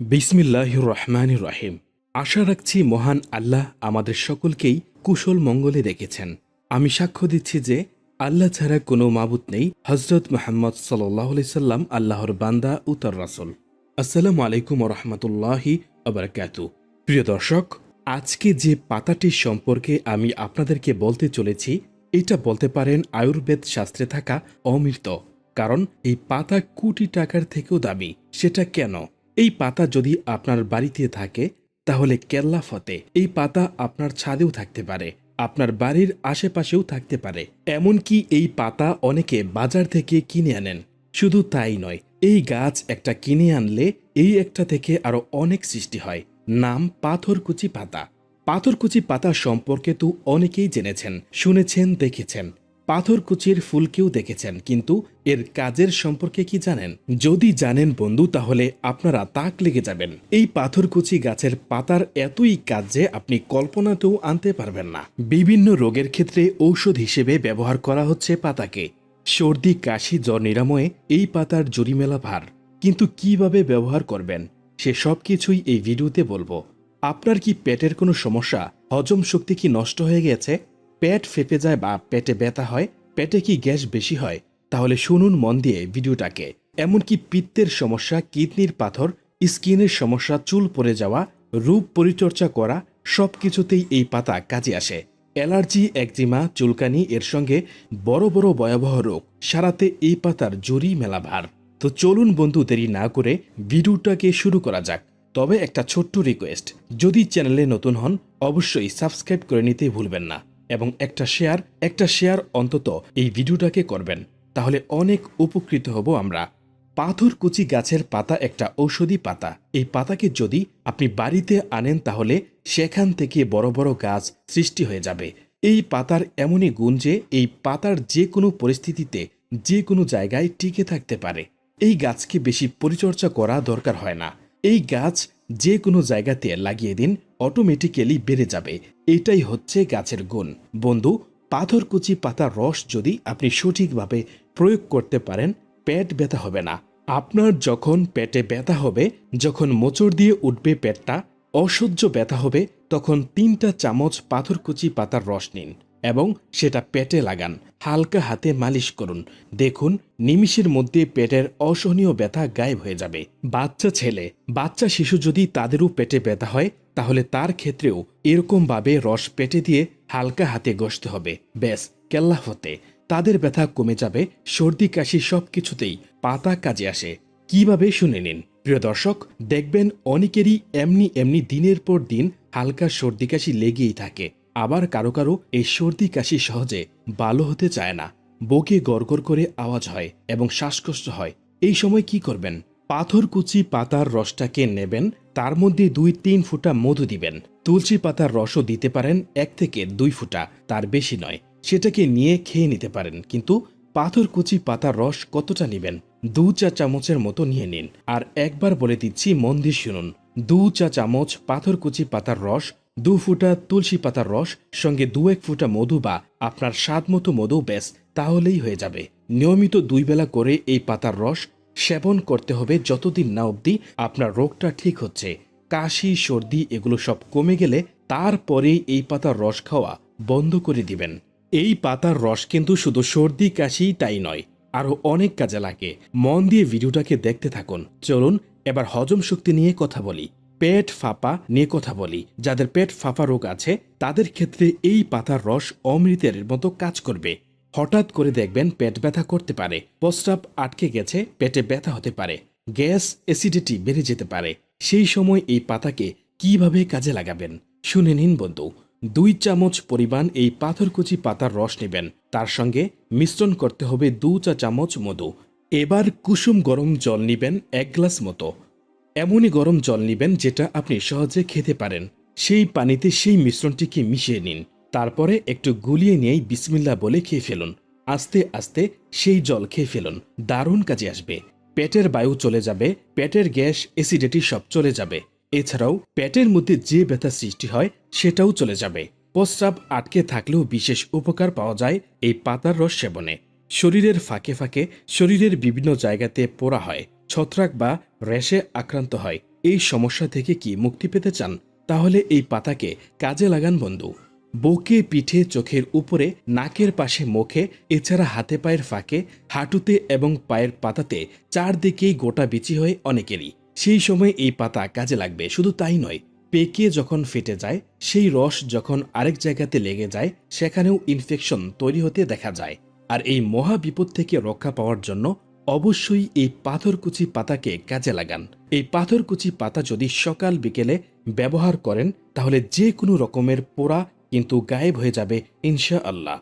বিসমিল্লাহ রহমান রহিম আশা রাখছি মহান আল্লাহ আমাদের সকলকেই কুশল মঙ্গলে রেখেছেন আমি সাক্ষ্য দিচ্ছি যে আল্লাহ ছাড়া কোনো মাবুত নেই হজরত মোহাম্মদ সাল্লাহ সাল্লাম, আল্লাহর বান্দা উত্তর রাসুল। আসসালামু আলাইকুম রহমতুল্লাহি আবরকাতু প্রিয় দর্শক, আজকে যে পাতাটি সম্পর্কে আমি আপনাদেরকে বলতে চলেছি, এটা বলতে পারেন আয়ুর্বেদ শাস্ত্রে থাকা অমৃত, কারণ এই পাতা কোটি টাকার থেকেও দামি। সেটা কেন? এই পাতা যদি আপনার বাড়িতে থাকে, তাহলে কেল্লা ফতে। এই পাতা আপনার ছাদেও থাকতে পারে, আপনার বাড়ির আশেপাশেও থাকতে পারে। এমনকি এই পাতা অনেকে বাজার থেকে কিনে আনেন। শুধু তাই নয়, এই গাছ একটা কিনে আনলে এই একটা থেকে আরও অনেক সৃষ্টি হয়। নাম পাথরকুচি পাতা। পাথরকুচি পাতা সম্পর্কে তো অনেকেই জেনেছেন, শুনেছেন, দেখেছেন। পাথরকুচির ফুলকেও দেখেছেন, কিন্তু এর কাজের সম্পর্কে কি জানেন? যদি জানেন বন্ধু, তাহলে আপনারা তাক লেগে যাবেন। এই পাথরকুচি গাছের পাতার এতই কাজ যে আপনি কল্পনাতেও আনতে পারবেন না। বিভিন্ন রোগের ক্ষেত্রে ঔষধ হিসেবে ব্যবহার করা হচ্ছে পাতাকে। সর্দি, কাশি, জ্বর নিরাময়ে এই পাতার জরিমেলা ভার। কিন্তু কীভাবে ব্যবহার করবেন, সে সব কিছুই এই ভিডিওতে বলব। আপনার কি পেটের কোনো সমস্যা? হজম শক্তি কি নষ্ট হয়ে গেছে? পেট ফেপে যায় বা পেটে ব্যথা হয়, পেটে কি গ্যাস বেশি হয়? তাহলে শুনুন মন দিয়ে ভিডিওটাকে। এমনকি পিত্তের সমস্যা, কিডনির পাথর, স্কিনের সমস্যা, চুল পড়ে যাওয়া, রূপ পরিচর্যা করা সব কিছুতেই এই পাতা কাজে আসে। অ্যালার্জি, একজিমা, চুলকানি, এর সঙ্গে বড় বড় ভয়াবহ রোগ, সারাতে এই পাতার জুরি মেলা ভার তো চলুন বন্ধু, দেরি না করে ভিডিওটাকে শুরু করা যাক। তবে একটা ছোট্ট রিকোয়েস্ট যদি চ্যানেলে নতুন হন, অবশ্যই সাবস্ক্রাইব করে নিতে ভুলবেন না। এবং একটা শেয়ার একটা শেয়ার অন্তত এই ভিডিওটাকে করবেন। তাহলে অনেক উপকৃত হব আমরা। পাথরকুচি গাছের পাতা একটা ঔষধি পাতা। এই পাতাকে যদি আপনি বাড়িতে আনেন তাহলে সেখান থেকে বড় বড় গাছ সৃষ্টি হয়ে যাবে। এই পাতার এমনই গুণ যে এই পাতার যে কোনো পরিস্থিতিতে যে কোনো জায়গায় টিকে থাকতে পারে। এই গাছকে বেশি পরিচর্যা করা দরকার হয় না। এই গাছ যে কোনো জায়গাতে লাগিয়ে দিন অটোমেটিক্যালি বেড়ে যাবে। এটাই হচ্ছে গাছের গুণ। বন্ধু, পাথরকুচি পাতার রস যদি আপনি সঠিকভাবে প্রয়োগ করতে পারেন, পেট ব্যথা হবে না। আপনার যখন পেটে ব্যথা হবে, যখন মোচড় দিয়ে উঠবে পেটটা, অসহ্য ব্যথা হবে, তখন তিনটা চামচ পাথরকুচি পাতার রস নিন। এবং সেটা পেটে লাগান। হালকা হাতে মালিশ করুন। দেখুন, নিমিষের মধ্যে পেটের অসহনীয় ব্যথা গায়েব হয়ে যাবে। বাচ্চা ছেলে, বাচ্চা শিশু যদি তাদেরও পেটে ব্যথা হয়, তাহলে তার ক্ষেত্রেও এরকমভাবে রস পেটে দিয়ে হালকা হাতে গসতে হবে। ব্যাস, কেল্লা হতে। তাদের ব্যথা কমে যাবে, সর্দি, কাশি সব কিছুতেই পাতা কাজে আসে। কীভাবে শুনে নিন? প্রিয় দর্শক, দেখবেন অনেকেরই এমনি এমনি দিনের পর দিন হালকা সর্দি, কাশি লেগেই থাকে। আবার কারও কারও এই সর্দি কাশি সহজে ভালো হতে চায় না। বকে গড়গড় করে আওয়াজ হয় এবং শ্বাসকষ্ট হয়। এই সময় কি করবেন? পাথরকুচি পাতার রসটাকে নেবেন? তার মধ্যে দুই তিন ফুটা মধু দিবেন। তুলসী পাতার রসও দিতে পারেন, এক থেকে দুই ফুটা, তার বেশি নয়। সেটাকে নিয়ে খেয়ে নিতে পারেন, কিন্তু পাথরকুচি পাতার রস কতটা নেবেন? দু চা চামচের মতো নিয়ে নিন। আর একবার বলে দিচ্ছি, মন দিয়ে শুনুন। দু চা চামচ পাথরকুচি পাতার রস দু ফুটা তুলসী পাতার রস, সঙ্গে দু এক ফুটা মধু বা আপনার স্বাদ মতো মধু ব্যাস, তাহলেই হয়ে যাবে। নিয়মিত দুই বেলা করে এই পাতার রস সেবন করতে হবে যতদিন না অবধি আপনার রোগটা ঠিক হচ্ছে। কাশি, সর্দি এগুলো সব কমে গেলে তারপরেই এই পাতার রস খাওয়া বন্ধ করে দিবেন। এই পাতার রস কিন্তু শুধু সর্দি, কাশি তাই নয়, আরও অনেক কাজে লাগে। মন দিয়ে ভিডিওটাকে দেখতে থাকুন। চলুন, এবার হজম শক্তি নিয়ে কথা বলি। পেট ফাঁপা নিয়ে কথা বলি। যাদের পেট ফাঁপা রোগ আছে, তাদের ক্ষেত্রে এই পাতার রস অমৃতের মতো কাজ করবে। হঠাৎ করে দেখবেন পেট ব্যথা করতে পারে, প্রস্রাব আটকে গেছে, পেটে ব্যথা হতে পারে, গ্যাস অ্যাসিডিটি বেড়ে যেতে পারে। সেই সময় এই পাতাকে কীভাবে কাজে লাগাবেন? শুনে নিন বন্ধু। দুই চামচ পরিমাণ এই পাথরকুচি পাতার রস নেবেন। তার সঙ্গে মিশ্রণ করতে হবে দু চা চামচ মধু। এবার কুসুম গরম জল নিবেন এক গ্লাস মতো। এমনই গরম জল নিবেন যেটা আপনি সহজে খেতে পারেন। সেই পানিতে সেই মিশ্রণটিকে মিশিয়ে নিন। তারপরে একটু গুলিয়ে নিয়েই বিসমিল্লা বলে খেয়ে ফেলুন। আস্তে আস্তে সেই জল খেয়ে ফেলুন। দারুণ কাজে আসবে। পেটের বায়ু চলে যাবে, পেটের গ্যাস, অ্যাসিডিটি সব চলে যাবে। এছাড়াও পেটের মধ্যে যে ব্যথা সৃষ্টি হয়, সেটাও চলে যাবে। প্রস্রাব আটকে থাকলেও বিশেষ উপকার পাওয়া যায় এই পাতার রস সেবনে। শরীরের ফাঁকে ফাঁকে শরীরের বিভিন্ন জায়গাতে পোড়া হয়। ছত্রাক বা র্যাশে আক্রান্ত হয়। এই সমস্যা থেকে কি মুক্তি পেতে চান? তাহলে এই পাতাকে কাজে লাগান বন্ধু। বুকে, পিঠে, চোখের উপরে, নাকের পাশে, মুখে, এছাড়া হাতে পায়ের ফাঁকে, হাঁটুতে এবং পায়ের পাতাতে চারদিকেই গোটা বিচি হয়ে অনেকেরই। সেই সময় এই পাতা কাজে লাগবে, শুধু তাই নয়। পেকে যখন ফেটে যায়, সেই রস যখন আরেক জায়গাতে লেগে যায়, সেখানেও ইনফেকশন তৈরি হতে দেখা যায়। আর এই মহা বিপদ থেকে রক্ষা পাওয়ার জন্য অবশ্যই এই পাথরকুচি পাতাকে কাজে লাগান। এই পাথরকুচি পাতা যদি সকাল বিকেলে ব্যবহার করেন, তাহলে যে কোনো রকমের পোড়া কিন্তু গায়েব হয়ে যাবে ইনশা আল্লাহ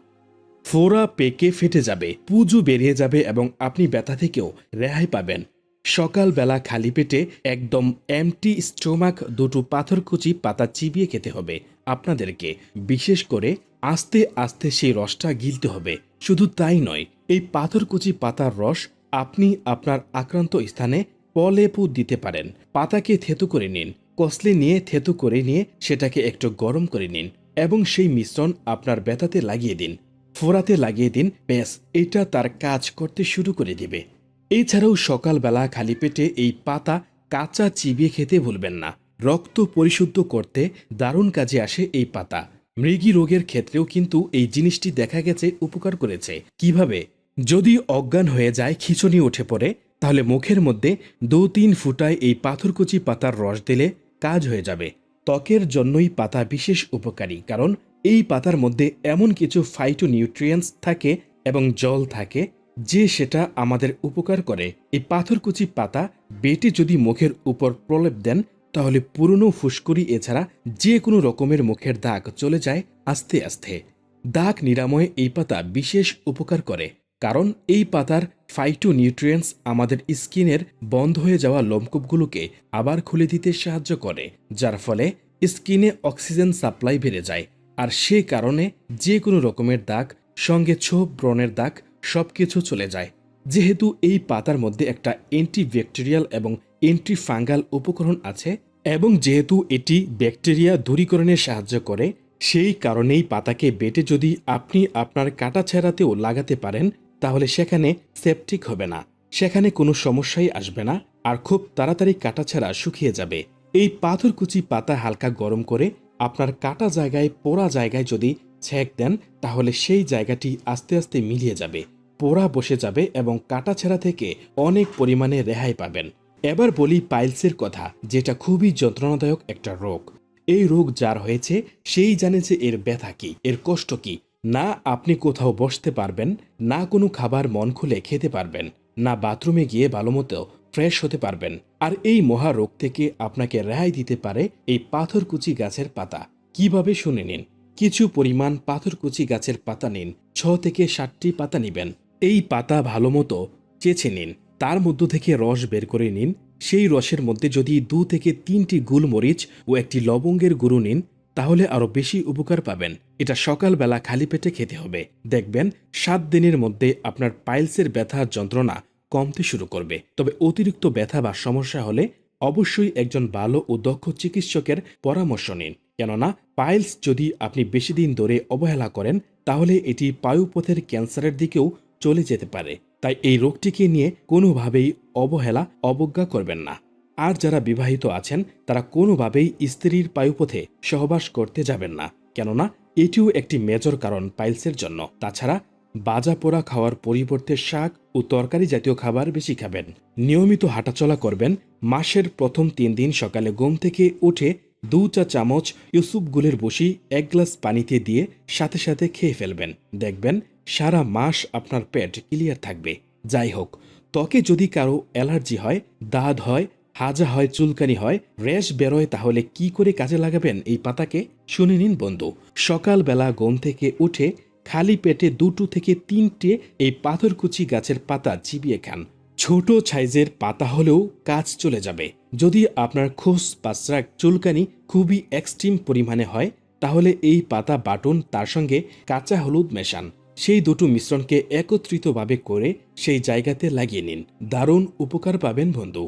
ফোড়া পেকে ফেটে যাবে, পুজো বেরিয়ে যাবে এবং আপনি ব্যথা থেকেও রেহাই পাবেন। সকালবেলা খালি পেটে একদম এমটি স্টোমাক দুটো পাথরকুচি পাতা চিবিয়ে খেতে হবে। আপনাদেরকে বিশেষ করে আস্তে আস্তে সেই রসটা গিলতে হবে। শুধু তাই নয়, এই পাথরকুচি পাতার রস আপনি আপনার আক্রান্ত স্থানে পলেপু দিতে পারেন। পাতাকে থেতু করে নিন, কসলে নিয়ে থেতু করে নিয়ে সেটাকে একটু গরম করে নিন এবং সেই মিশ্রণ আপনার ব্যথাতে লাগিয়ে দিন, ফোড়াতে লাগিয়ে দিন। ব্যাস, এটা তার কাজ করতে শুরু করে দিবে। এছাড়াও সকালবেলা খালি পেটে এই পাতা কাঁচা চিবিয়ে খেতে ভুলবেন না। রক্ত পরিশুদ্ধ করতে দারুণ কাজে আসে এই পাতা। মৃগী রোগের ক্ষেত্রেও কিন্তু এই জিনিসটি দেখা গেছে, উপকার করেছে। কীভাবে? যদি অজ্ঞান হয়ে যায়, খিচুনি উঠে পড়ে, তাহলে মুখের মধ্যে দু তিন ফুটায় এই পাথরকুচি পাতার রস দিলে কাজ হয়ে যাবে। ত্বকের জন্যই পাতা বিশেষ উপকারী, কারণ এই পাতার মধ্যে এমন কিছু ফাইটো নিউট্রিয়েন্টস থাকে এবং জল থাকে যে সেটা আমাদের উপকার করে। এই পাথরকুচি পাতা বেটে যদি মুখের উপর প্রলেপ দেন, তাহলে পুরনো ফুসকুড়ি এছাড়া যে কোনো রকমের মুখের দাগ চলে যায় আস্তে আস্তে। দাগ নিরাময়ে এই পাতা বিশেষ উপকার করে। কারণ এই পাতার ফাইটো নিউট্রিয়েন্টস আমাদের স্কিনের বন্ধ হয়ে যাওয়া লোমকূপগুলোকে আবার খুলে দিতে সাহায্য করে, যার ফলে স্কিনে অক্সিজেন সাপ্লাই বেড়ে যায়। আর সে কারণে যে কোনো রকমের দাগ, সঙ্গে ছোপ, ব্রণের দাগ সবকিছু চলে যায়। যেহেতু এই পাতার মধ্যে একটা অ্যান্টিব্যাকটেরিয়াল এবং অ্যান্টি ফাঙ্গাল উপকরণ আছে এবং যেহেতু এটি ব্যাকটেরিয়া দূরীকরণে সাহায্য করে, সেই কারণেই পাতাকে বেটে যদি আপনি আপনার কাটা ছেঁড়াতেও লাগাতে পারেন তাহলে সেখানে সেপটিক হবে না। সেখানে কোনো সমস্যাই আসবে না আর খুব তাড়াতাড়ি কাটাছেঁড়া শুকিয়ে যাবে। এই পাথরকুচি পাতা হালকা গরম করে আপনার কাটা জায়গায়, পোড়া জায়গায় যদি ছেঁক দেন, তাহলে সেই জায়গাটি আস্তে আস্তে মিলিয়ে যাবে, পোড়া বসে যাবে এবং কাটাছেঁড়া থেকে অনেক পরিমাণে রেহাই পাবেন। এবার বলি পাইলসের কথা, যেটা খুবই যন্ত্রণাদায়ক একটা রোগ। এই রোগ যার হয়েছে, সেই জানে যে এর ব্যথা কি, এর কষ্ট কি না আপনি কোথাও বসতে পারবেন, না কোনো খাবার মন খুলে খেতে পারবেন, না বাথরুমে গিয়ে ভালোমতো ফ্রেশ হতে পারবেন। আর এই মহা রোগ থেকে আপনাকে রেহাই দিতে পারে এই পাথরকুচি গাছের পাতা। কীভাবে শুনে নিন? কিছু পরিমাণ পাথরকুচি গাছের পাতা নিন, ছ থেকে ষাটটি পাতা নিবেন। এই পাতা ভালোমতো চেছে নিন, তার মধ্য থেকে রস বের করে নিন, সেই রসের মধ্যে যদি দু থেকে তিনটি গুলমরিচ ও একটি লবঙ্গের গুঁড়ো নিন তাহলে আরও বেশি উপকার পাবেন। এটা সকালবেলা খালি পেটে খেতে হবে। দেখবেন, সাত দিনের মধ্যে আপনার পাইলসের ব্যথা যন্ত্রণা কমতে শুরু করবে। তবে অতিরিক্ত ব্যথা বা সমস্যা হলে অবশ্যই একজন ভালো ও দক্ষ চিকিৎসকের পরামর্শ নিন। কেননা, পাইলস যদি আপনি বেশি দিন ধরে অবহেলা করেন, তাহলে এটি পায়ুপথের ক্যান্সারের দিকেও চলে যেতে পারে। তাই এই রোগটিকে নিয়ে কোনোভাবেই অবহেলা, অবজ্ঞা করবেন না। আর যারা বিবাহিত আছেন, তারা কোনোভাবেই স্ত্রীর পায়ুপথে সহবাস করতে যাবেন না। কেননা, এটিও একটি মেজর কারণ পাইলসের জন্য। তাছাড়া বাজা পোড়া খাওয়ার পরিবর্তে শাক ও তরকারি জাতীয় খাবার বেশি খাবেন। নিয়মিত হাঁটাচলা করবেন, মাসের প্রথম তিন দিন সকালে ঘুম থেকে উঠে দু চা চামচ ইউসুফ গুলের বসি, এক গ্লাস পানিতে দিয়ে সাথে সাথে খেয়ে ফেলবেন। দেখবেন, সারা মাস আপনার পেট ক্লিয়ার থাকবে। যাই হোক, ত্বকে যদি কারও অ্যালার্জি হয়, দাঁত হয় হাজা হয় চুলকানি হয় র্যাশ বেরোয়, তাহলে কি করে কাজে লাগাবেন এই পাতাকে? শুনে নিন বন্ধু। সকালবেলা ঘুম থেকে উঠে খালি পেটে দুটো থেকে তিনটে এই পাথরকুচি গাছের পাতা চিবিয়ে খান। ছোট সাইজের পাতা হলেও কাজ চলে যাবে। যদি আপনার খোস পাসরাক চুলকানি খুবই এক্সট্রিম পরিমাণে হয়, তাহলে এই পাতা বাটন তার সঙ্গে কাঁচা হলুদ মেশান। সেই দুটো মিশ্রণকে একত্রিতভাবে করে সেই জায়গাতে লাগিয়ে নিন। দারুণ উপকার পাবেন বন্ধু।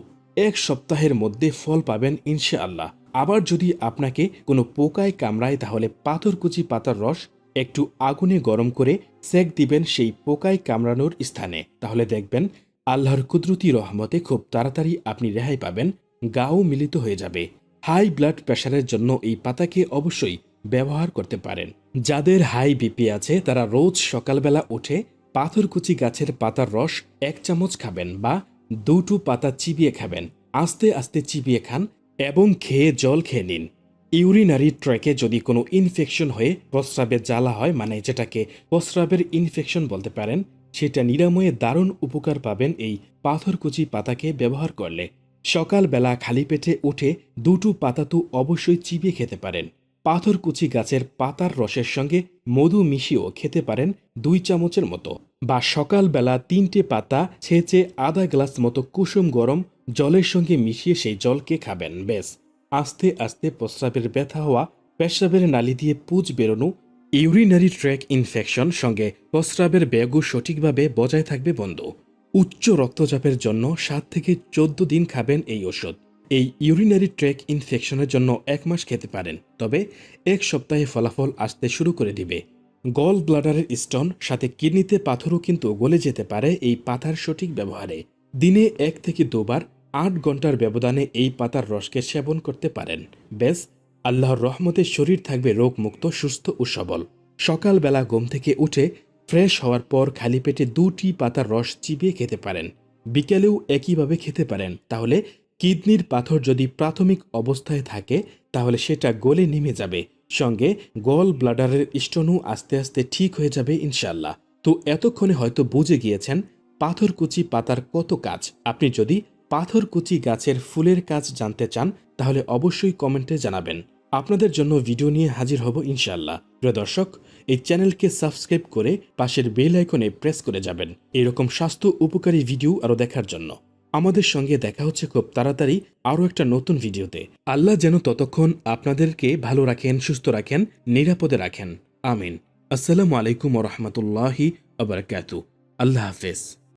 এক সপ্তাহের মধ্যে ফল পাবেন ইনশাআল্লাহ। আবার যদি আপনাকে কোনো পোকায় কামড়ায়, তাহলে পাথরকুচি পাতার রস, একটু আগুনে গরম করে সেক দিবেন সেই পোকায় কামড়ানোর স্থানে। তাহলে দেখবেন, আল্লাহর কুদরতি রহমতে খুব তাড়াতাড়ি আপনি রেহাই পাবেন, গাও মিলিত হয়ে যাবে। হাই ব্লাড প্রেশারের জন্য এই পাতাকে অবশ্যই ব্যবহার করতে পারেন। যাদের হাই বিপি আছে, তারা রোজ সকালবেলা উঠে পাথরকুচি গাছের পাতার রস এক চামচ খাবেন বা দুটো পাতা চিবিয়ে খাবেন। আস্তে আস্তে চিবিয়ে খান এবং খেয়ে জল খেয়ে নিন। ইউরিনারি ট্র্যাকে যদি কোনো ইনফেকশন হয়ে প্রস্রাবে জ্বালা হয় মানে যেটাকে প্রস্রাবের ইনফেকশন বলতে পারেন, সেটা নিরাময়ে দারুণ উপকার পাবেন এই পাথরকুচি পাতাকে ব্যবহার করলে। সকালবেলা খালি পেটে উঠে দুটো পাতা তো অবশ্যই চিবিয়ে খেতে পারেন। পাথরকুচি গাছের পাতার রসের সঙ্গে মধু মিশিয়েও খেতে পারেন দুই চামচের মতো বা সকালবেলা তিনটে পাতা ছেঁচে আধা গ্লাস মতো কুসুম গরম জলের সঙ্গে মিশিয়ে সেই জলকে খাবেন, বেশ। আস্তে আস্তে প্রস্রাবের ব্যথা হওয়া পেশাবের নালি দিয়ে পুজ বেরোনো ইউরিনারি ট্র্যাক ইনফেকশন সঙ্গে প্রস্রাবের ব্যাগও সঠিকভাবে বজায় থাকবে বন্ধ। উচ্চ রক্তচাপের জন্য সাত থেকে চোদ্দ দিন খাবেন এই ওষুধ। এই ইউরিনারি ট্র্যাক ইনফেকশনের জন্য এক মাস খেতে পারেন, তবে এক সপ্তাহে ফলাফল আসতে শুরু করে দিবে। গল ব্লাডারের স্টোন সাথে কিডনিতে পাথরও কিন্তু গলে যেতে পারে এই পাতার সঠিক ব্যবহারে। দিনে এক থেকে দুবার আট ঘণ্টার ব্যবধানে এই পাতার রসকে সেবন করতে পারেন। বেশ আল্লাহর রহমতে শরীর থাকবে রোগমুক্ত, সুস্থ ও সবল। সকালবেলা ঘুম থেকে উঠে ফ্রেশ হওয়ার পর খালি পেটে দুটি পাতার রস চিবিয়ে খেতে পারেন। বিকেলেও একইভাবে খেতে পারেন। তাহলে কিডনির পাথর যদি প্রাথমিক অবস্থায় থাকে, তাহলে সেটা গলে নেমে যাবে। সঙ্গে গল ব্লাডারের স্টোনও আস্তে আস্তে ঠিক হয়ে যাবে ইনশাল্লাহ তো এতক্ষণে হয়তো বুঝে গিয়েছেন পাথরকুচি পাতার কত কাজ। আপনি যদি পাথরকুচি গাছের ফুলের কাজ জানতে চান, তাহলে অবশ্যই কমেন্টে জানাবেন। আপনাদের জন্য ভিডিও নিয়ে হাজির হব ইনশাল্লাহ প্রিয় দর্শক, এই চ্যানেলকে সাবস্ক্রাইব করে পাশের বেল আইকনে প্রেস করে যাবেন। এরকম স্বাস্থ্য উপকারী ভিডিও আরও দেখার জন্য। আমাদের সঙ্গে দেখা হচ্ছে খুব তাড়াতাড়ি আরও একটা নতুন ভিডিওতে। আল্লাহ যেন ততক্ষণ আপনাদেরকে ভালো রাখেন, সুস্থ রাখেন, নিরাপদে রাখেন। আমিন। আসসালামু আলাইকুম রহমতুল্লাহি আবরকাতু আল্লাহ হাফেজ।